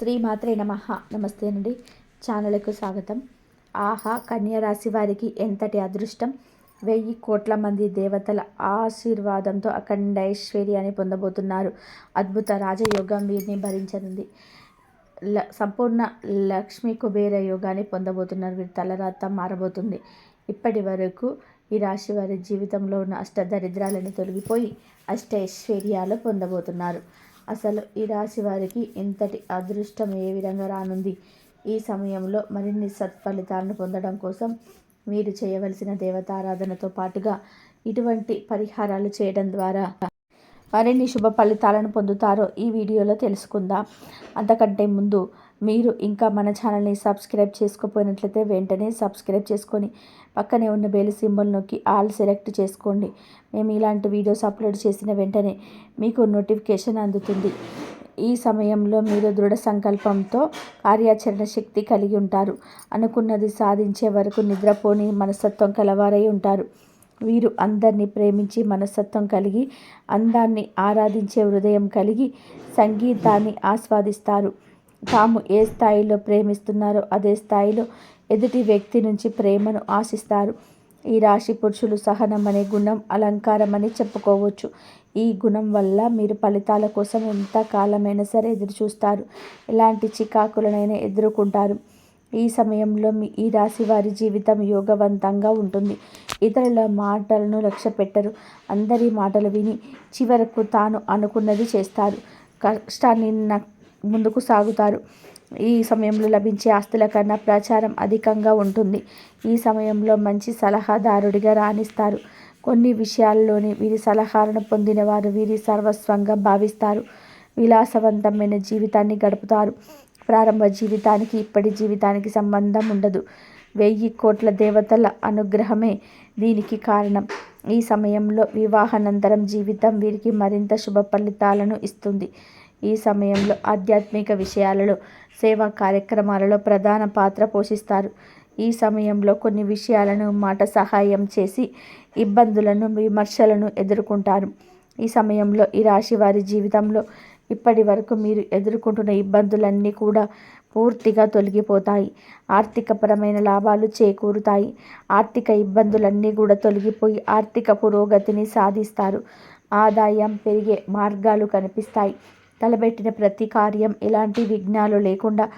శ్రీ మాత్రే నమ. నమస్తే అండి. ఛానల్కు స్వాగతం. ఆహా కన్యరాశి వారికి ఎంతటి అదృష్టం. వెయ్యి కోట్ల మంది దేవతల ఆశీర్వాదంతో అఖండ ఐశ్వర్యాన్ని పొందబోతున్నారు. అద్భుత రాజయోగం వీరిని భరించనుంది. ల సంపూర్ణ లక్ష్మీ కుబేర యోగాన్ని పొందబోతున్నారు. వీరి తలరాత మారబోతుంది. ఇప్పటి వరకు ఈ రాశి వారి జీవితంలో ఉన్న అష్ట దరిద్రాలను తొలగిపోయి అష్ట ఐశ్వర్యాలు పొందబోతున్నారు. అసలు ఈ రాశి వారికి ఇంతటి అదృష్టం ఏ విధంగా రానుంది? ఈ సమయంలో మరిన్ని సత్ఫలితాలను పొందడం కోసం మీరు చేయవలసిన దేవతారాధనతో పాటుగా ఇటువంటి పరిహారాలు చేయడం ద్వారా మరిన్ని శుభ ఫలితాలను పొందుతారో ఈ వీడియోలో తెలుసుకుందాం. అంతకంటే ముందు మీరు ఇంకా మన ఛానల్ని సబ్స్క్రైబ్ చేసుకోపోయినట్లయితే వెంటనే సబ్స్క్రైబ్ చేసుకొని పక్కనే ఉన్న బెల్ సింబల్ నొక్కి ఆల్ సెలెక్ట్ చేసుకోండి. మేము ఇలాంటి వీడియోస్ అప్లోడ్ చేసిన వెంటనే మీకు నోటిఫికేషన్ అందుతుంది. ఈ సమయంలో మీరు దృఢ సంకల్పంతో కార్యాచరణ శక్తి కలిగి ఉంటారు. అనుకున్నది సాధించే వరకు నిద్రపోని మనస్తత్వం కలవారై ఉంటారు. వీరు అందరినీ ప్రేమించి మనస్తత్వం కలిగి అందాన్ని ఆరాధించే హృదయం కలిగి సంగీతాన్ని ఆస్వాదిస్తారు. తాము ఏ స్థాయిలో ప్రేమిస్తున్నారో అదే స్థాయిలో ఎదుటి వ్యక్తి నుంచి ప్రేమను ఆశిస్తారు. ఈ రాశి పురుషులు సహనం అనే గుణం అలంకారం అని చెప్పుకోవచ్చు. ఈ గుణం వల్ల మీరు ఫలితాల కోసం ఎంత కాలమైనా సరే ఎదురు చూస్తారు. ఎలాంటి చికాకులనైనా ఎదుర్కొంటారు. ఈ సమయంలో మీ ఈ రాశి వారి జీవితం యోగవంతంగా ఉంటుంది. ఇతరుల మాటలను లక్ష్య పెట్టరు అందరి మాటలు విని చివరకు తాను అనుకున్నది చేస్తారు. కష్టాన్ని ముందుకు సాగుతారు. ఈ సమయంలో లభించే ఆస్తుల కన్నా ప్రచారం అధికంగా ఉంటుంది. ఈ సమయంలో మంచి సలహాదారుడిగా రాణిస్తారు. కొన్ని విషయాల్లోని వీరి సలహాలను పొందిన వారు వీరి సర్వస్వంగా భావిస్తారు. విలాసవంతమైన జీవితాన్ని గడుపుతారు. ప్రారంభ జీవితానికి ఇప్పటి జీవితానికి సంబంధం ఉండదు. వెయ్యి కోట్ల దేవతల అనుగ్రహమే దీనికి కారణం. ఈ సమయంలో వివాహానంతరం జీవితం వీరికి మరింత శుభ ఫలితాలను ఇస్తుంది. ఈ సమయంలో ఆధ్యాత్మిక విషయాలలో సేవా కార్యక్రమాలలో ప్రధాన పాత్ర పోషిస్తారు. ఈ సమయంలో కొన్ని విషయాలను మాట సహాయం చేసి ఇబ్బందులను విమర్శలను ఎదుర్కొంటారు. ఈ సమయంలో ఈ రాశి వారి జీవితంలో ఇప్పటి వరకు మీరు ఎదుర్కొంటున్న ఇబ్బందులన్నీ కూడా పూర్తిగా తొలగిపోతాయి. ఆర్థికపరమైన లాభాలు చేకూరుతాయి. ఆర్థిక ఇబ్బందులన్నీ కూడా తొలగిపోయి ఆర్థిక పురోగతిని సాధిస్తారు. ఆదాయం పెరిగే మార్గాలు కనిపిస్తాయి. తలబెట్టిన ప్రతి కార్యం ఎలాంటి విఘ్నాలు లేకుండా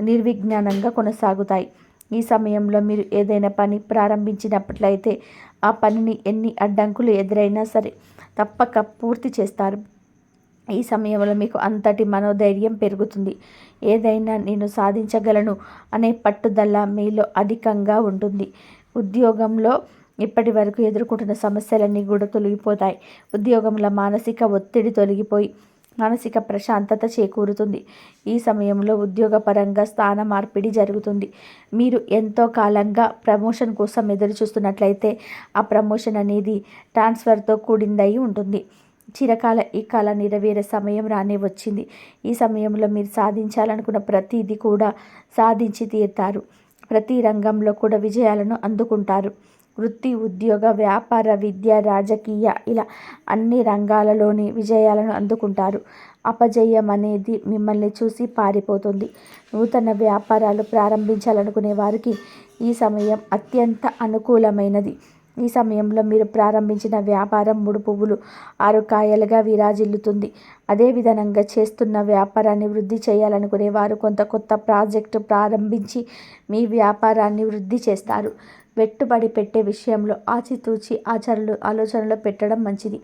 నిర్విజ్ఞానంగా కొనసాగుతాయి. ఈ సమయంలో మీరు ఏదైనా పని ప్రారంభించినట్లయితే ఆ పనిని ఎన్ని అడ్డంకులు ఎదురైనా సరే తప్పక పూర్తి చేస్తారు. ఈ సమయంలో మీకు అంతటి మనోధైర్యం పెరుగుతుంది. ఏదైనా నేను సాధించగలను అనే పట్టుదల మీలో అధికంగా ఉంటుంది. ఉద్యోగంలో ఇప్పటి వరకు ఎదుర్కొంటున్న సమస్యలన్నీ కూడా తొలగిపోతాయి. ఉద్యోగంలో మానసిక ఒత్తిడి తొలగిపోయి మానసిక ప్రశాంతత చేకూరుతుంది. ఈ సమయంలో ఉద్యోగపరంగా స్థాన మార్పిడి జరుగుతుంది. మీరు ఎంతో కాలంగా ప్రమోషన్ కోసం ఎదురు చూస్తున్నట్లయితే ఆ ప్రమోషన్ అనేది ట్రాన్స్ఫర్తో కూడిందై ఉంటుంది. చిరకాల ఈ కాల నెరవేరే సమయం రానే వచ్చింది. ఈ సమయంలో మీరు సాధించాలనుకున్న ప్రతిదీ కూడా సాధించి తీరుతారు. ప్రతి రంగంలో కూడా విజయాలను అందుకుంటారు. వృత్తి ఉద్యోగ వ్యాపార విద్య రాజకీయ ఇలా అన్ని రంగాలలోని విజయాలను అందుకుంటారు. అపజయం అనేది మిమ్మల్ని చూసి పారిపోతుంది. నూతన వ్యాపారాలు ప్రారంభించాలనుకునే వారికి ఈ సమయం అత్యంత అనుకూలమైనది. ఈ సమయంలో మీరు ప్రారంభించిన వ్యాపారం మూడు పువ్వులు ఆరు కాయలుగా విరాజిల్లుతుంది. అదేవిధంగా చేస్తున్న వ్యాపారాన్ని వృద్ధి చేయాలనుకునే వారు కొంత కొత్త ప్రాజెక్టు ప్రారంభించి మీ వ్యాపారాన్ని వృద్ధి చేస్తారు. పెట్టుబడి పెట్టే విషయంలో ఆచితూచి ఆచరణలు ఆలోచనలు పెట్టడం మంచిది.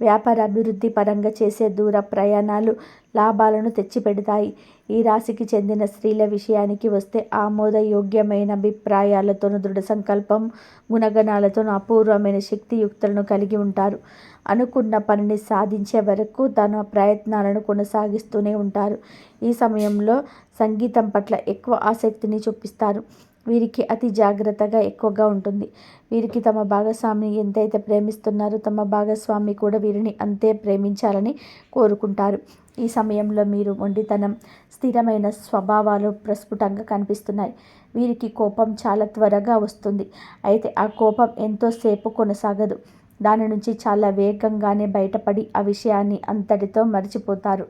వ్యాపార అభివృద్ధి పరంగా చేసే దూర ప్రయాణాలు లాభాలను తెచ్చిపెడతాయి. ఈ రాశికి చెందిన స్త్రీల విషయానికి వస్తే ఆమోదయోగ్యమైన అభిప్రాయాలతోనూ దృఢ సంకల్పం గుణగణాలతోనూ అపూర్వమైన శక్తియుక్తులను కలిగి ఉంటారు. అనుకున్న పనిని సాధించే వరకు తన ప్రయత్నాలను కొనసాగిస్తూనే ఉంటారు. ఈ సమయంలో సంగీతం పట్ల ఎక్కువ ఆసక్తిని చూపిస్తారు. వీరికి అతి జాగ్రత్తగా ఎక్కువగా ఉంటుంది. వీరికి తమ భాగస్వామిని ఎంతైతే ప్రేమిస్తున్నారో తమ భాగస్వామి కూడా వీరిని అంతే ప్రేమించాలని కోరుకుంటారు. ఈ సమయంలో మీరు మొండితనం స్థిరమైన స్వభావాలు ప్రస్ఫుటంగా కనిపిస్తున్నాయి. వీరికి కోపం చాలా త్వరగా వస్తుంది. అయితే ఆ కోపం ఎంతోసేపు కొనసాగదు. దాని నుంచి చాలా వేగంగానే బయటపడి ఆ విషయాన్ని అంతటితో మర్చిపోతారు.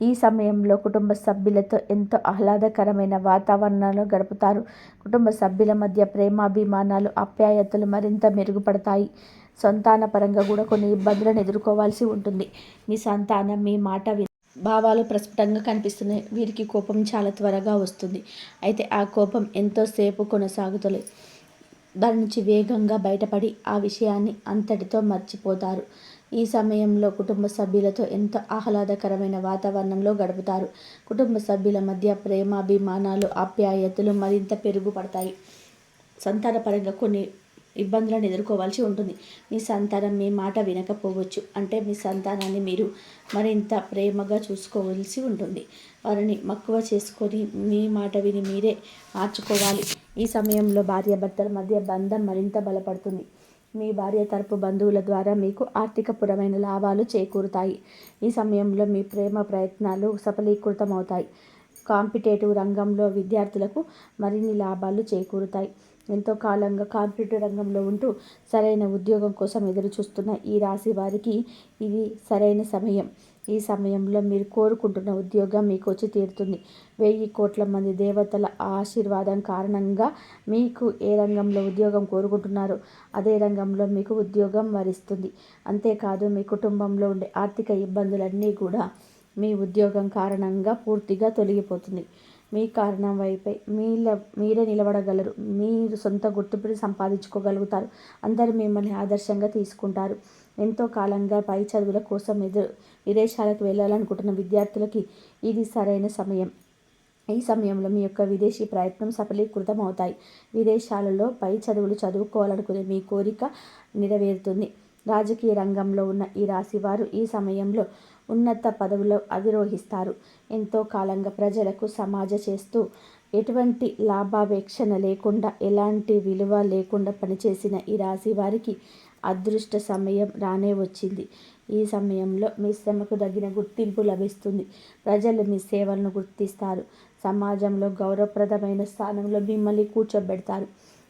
ఈ సమయంలో కుటుంబ సభ్యులతో ఎంతో ఆహ్లాదకరమైన వాతావరణంలో గడుపుతారు. కుటుంబ సభ్యుల మధ్య ప్రేమాభిమానాలు ఆప్యాయతలు మరింత మెరుగుపడతాయి. సంతాన పరంగా కూడా కొన్ని ఇబ్బందులను ఎదుర్కోవాల్సి ఉంటుంది. మీ సంతానం మీ మాట భావాలు ప్రస్ఫుటంగా కనిపిస్తున్నాయి. వీరికి కోపం చాలా త్వరగా వస్తుంది. అయితే ఆ కోపం ఎంతోసేపు కొనసాగుతలే. దాని నుంచి వేగంగా బయటపడి ఆ విషయాన్ని అంతటితో మర్చిపోతారు. ఈ సమయంలో కుటుంబ సభ్యులతో ఎంతో ఆహ్లాదకరమైన వాతావరణంలో గడుపుతారు. కుటుంబ సభ్యుల మధ్య ప్రేమాభిమానాలు ఆప్యాయతలు మరింత పెరుగుపడతాయి. సంతానపరంగా కొన్ని ఇబ్బందులను ఎదుర్కోవాల్సి ఉంటుంది. మీ సంతానం మీ మాట వినకపోవచ్చు. అంటే మీ సంతానాన్ని మీరు మరింత ప్రేమగా చూసుకోవాల్సి ఉంటుంది. వారిని మక్కువ చేసుకొని మీ మాట విని మీరే మార్చుకోవాలి. ఈ సమయంలో భార్యాభర్తల మధ్య బంధం మరింత బలపడుతుంది. మీ భార్య తరపు బంధువుల ద్వారా మీకు ఆర్థికపరమైన లాభాలు చేకూరుతాయి. ఈ సమయంలో మీ ప్రేమ ప్రయత్నాలు సఫలీకృతమవుతాయి. కాంపిటేటివ్ రంగంలో విద్యార్థులకు మరిన్ని లాభాలు చేకూరుతాయి. ఎంతో కాలంగా కాంపిటేటివ్ రంగంలో ఉంటూ సరైన ఉద్యోగం కోసం ఎదురు చూస్తున్న ఈ రాశి వారికి ఇది సరైన సమయం. ఈ సమయంలో మీరు కోరుకుంటున్న ఉద్యోగం మీకు వచ్చి తీరుతుంది. వెయ్యి కోట్ల మంది దేవతల ఆశీర్వాదం కారణంగా మీకు ఏ రంగంలో ఉద్యోగం కోరుకుంటున్నారో అదే రంగంలో మీకు ఉద్యోగం వరిస్తుంది. అంతేకాదు మీ కుటుంబంలో ఉండే ఆర్థిక ఇబ్బందులన్నీ కూడా మీ ఉద్యోగం కారణంగా పూర్తిగా తొలగిపోతుంది. మీ కారణం వైపై మీల మీరే నిలబడగలరు. మీరు సొంత గుర్తింపుని సంపాదించుకోగలుగుతారు. అందరు మిమ్మల్ని ఆదర్శంగా తీసుకుంటారు. ఎంతో కాలంగా పై చదువుల కోసం ఎదురు విదేశాలకు వెళ్ళాలనుకుంటున్న విద్యార్థులకి ఇది సరైన సమయం. ఈ సమయంలో మీ యొక్క విదేశీ ప్రయత్నం సఫలీకృతం అవుతాయి విదేశాలలో పై చదువులు చదువుకోవాలనుకునే మీ కోరిక నెరవేరుతుంది. రాజకీయ రంగంలో ఉన్న ఈ రాశి వారు ఈ సమయంలో ఉన్నత పదవులో అధిరోహిస్తారు. ఎంతో కాలంగా ప్రజలకు సమాజ చేస్తూ ఎటువంటి లాభాపేక్షణ లేకుండా ఎలాంటి విలువ లేకుండా పనిచేసిన ఈ రాశి వారికి అదృష్ట సమయం రానే వచ్చింది. ఈ సమయంలో మీ శ్రమకు తగిన గుర్తింపు లభిస్తుంది. ప్రజలు మీ సేవలను గుర్తిస్తారు. సమాజంలో గౌరవప్రదమైన స్థానంలో మిమ్మల్ని కూర్చోబెడతారు.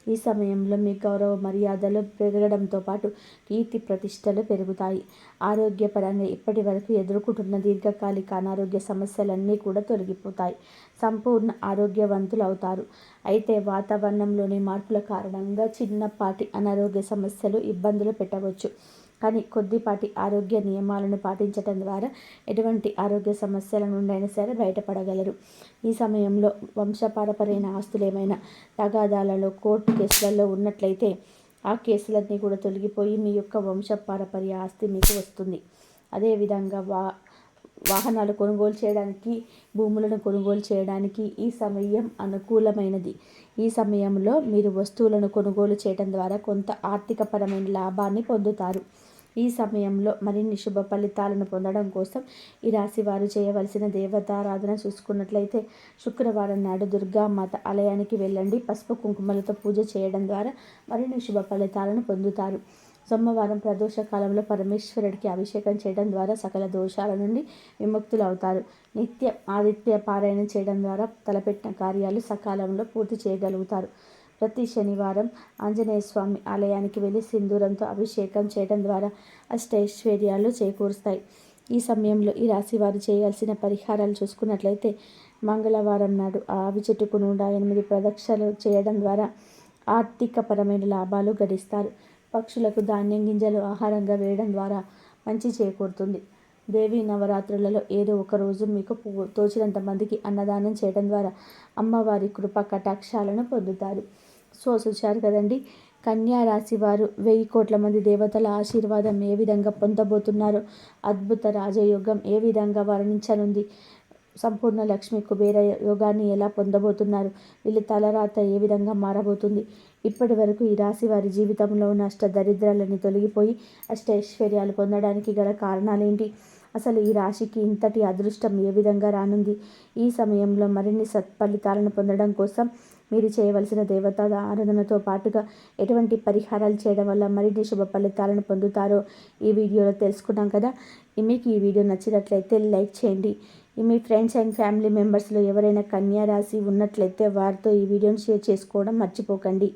ఈ సమయంలో మీ గౌరవ మర్యాదలు పెరగడంతో పాటు కీర్తి ప్రతిష్టలు పెరుగుతాయి. ఆరోగ్యపరంగా ఇప్పటి వరకు ఎదుర్కొంటున్న దీర్ఘకాలిక అనారోగ్య సమస్యలన్నీ కూడా తొలగిపోతాయి. సంపూర్ణ ఆరోగ్యవంతులు అవుతారు. అయితే వాతావరణంలోని మార్పుల కారణంగా చిన్నపాటి అనారోగ్య సమస్యలు ఇబ్బందులు పెట్టవచ్చు. కానీ కొద్దిపాటి ఆరోగ్య నియమాలను పాటించటం ద్వారా ఎటువంటి ఆరోగ్య సమస్యల నుండైనా సరే బయటపడగలరు. ఈ సమయంలో వంశపారపరైన ఆస్తులు ఏమైనా తగాదాలలో కోర్టు కేసులలో ఉన్నట్లయితే ఆ కేసులన్నీ కూడా తొలగిపోయి మీ యొక్క వంశపారపర్య ఆస్తి మీకు వస్తుంది. అదేవిధంగా వా వాహనాలు కొనుగోలు చేయడానికి భూములను కొనుగోలు చేయడానికి ఈ సమయం అనుకూలమైనది. ఈ సమయంలో మీరు వస్తువులను కొనుగోలు చేయడం ద్వారా కొంత ఆర్థికపరమైన లాభాన్ని పొందుతారు. ఈ సమయంలో మరిన్ని శుభ ఫలితాలను పొందడం కోసం ఈ రాశి వారు చేయవలసిన దేవతారాధన చూసుకున్నట్లయితే శుక్రవారం నాడు దుర్గామాత ఆలయానికి వెళ్ళండి. పసుపు కుంకుమలతో పూజ చేయడం ద్వారా మరిన్ని శుభ ఫలితాలను పొందుతారు. సోమవారం ప్రదోష కాలంలో పరమేశ్వరుడికి అభిషేకం చేయడం ద్వారా సకల దోషాల నుండి విముక్తులు అవుతారు. నిత్య ఆదిత్య పారాయణ చేయడం ద్వారా తలపెట్టిన కార్యాలు సకాలంలో పూర్తి చేయగలుగుతారు. ప్రతి శనివారం ఆంజనేయ స్వామి ఆలయానికి వెళ్ళి సింధూరంతో అభిషేకం చేయడం ద్వారా అష్టైశ్వర్యాలు చేకూరుస్తాయి. ఈ సమయంలో ఈ రాశి వారు చేయాల్సిన పరిహారాలు చూసుకున్నట్లయితే మంగళవారం నాడు ఆవి చెట్టుకు నూట ఎనిమిది ప్రదక్షిణలు చేయడం ద్వారా ఆర్థికపరమైన లాభాలు గడిస్తారు. పక్షులకు ధాన్యం గింజలు ఆహారంగా వేయడం ద్వారా మంచి చేకూరుతుంది. దేవి నవరాత్రులలో ఏదో ఒక రోజు మీకు తోచినంత మందికి అన్నదానం చేయడం ద్వారా అమ్మవారి కృప కటాక్షాలను పొందుతారు. సో చూశారు కదండి. కన్యా రాశి వారు వెయ్యి కోట్ల మంది దేవతల ఆశీర్వాదం ఏ విధంగా పొందబోతున్నారో? అద్భుత రాజయోగం ఏ విధంగా వర్ణించనుంది? సంపూర్ణ లక్ష్మి కుబేర యోగాన్ని ఎలా పొందబోతున్నారు? వీళ్ళ తలరాత ఏ విధంగా మారబోతుంది? ఇప్పటి వరకు ఈ రాశి వారి జీవితంలో ఉన్న అష్ట దరిద్రాలని తొలగిపోయి అష్ట ఐశ్వర్యాలు పొందడానికి గల కారణాలేంటి? అసలు ఈ రాశికి ఇంతటి అదృష్టం ఏ విధంగా రానుంది? ఈ సమయంలో మరిన్ని సత్ఫలితాలను పొందడం కోసం మీరు చేయవలసిన దేవత ఆరాధనతో పాటుగా ఎటువంటి పరిహారాలు చేయడం వల్ల మరిన్ని శుభ ఫలితాలను పొందుతారో ఈ వీడియోలో తెలుసుకున్నాం కదా. మీకు ఈ వీడియో నచ్చినట్లయితే లైక్ చేయండి. మీ ఫ్రెండ్స్ అండ్ ఫ్యామిలీ మెంబర్స్లో ఎవరైనా కన్యా రాశి ఉన్నట్లయితే వారితో ఈ వీడియోని షేర్ చేసుకోవడం మర్చిపోకండి.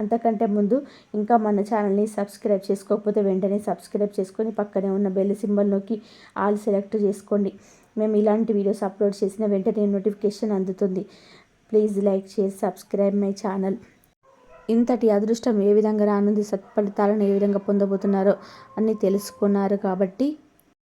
అంతకంటే ముందు ఇంకా మన ఛానల్ని సబ్స్క్రైబ్ చేసుకోకపోతే వెంటనే సబ్స్క్రైబ్ చేసుకొని పక్కనే ఉన్న బెల్ సింబల్ నొక్కి ఆల్ సెలెక్ట్ చేసుకోండి. మేము ఇలాంటి వీడియోస్ అప్లోడ్ చేసిన వెంటనే నోటిఫికేషన్ అందుతుంది. Please like share subscribe my channel. ఇంతటి అదృష్టం ఏ విధంగా రానుంది సత్ఫలితాలను ఏ విధంగా పొందబోతున్నారో అన్నీ తెలుసుకున్నారు కాబట్టి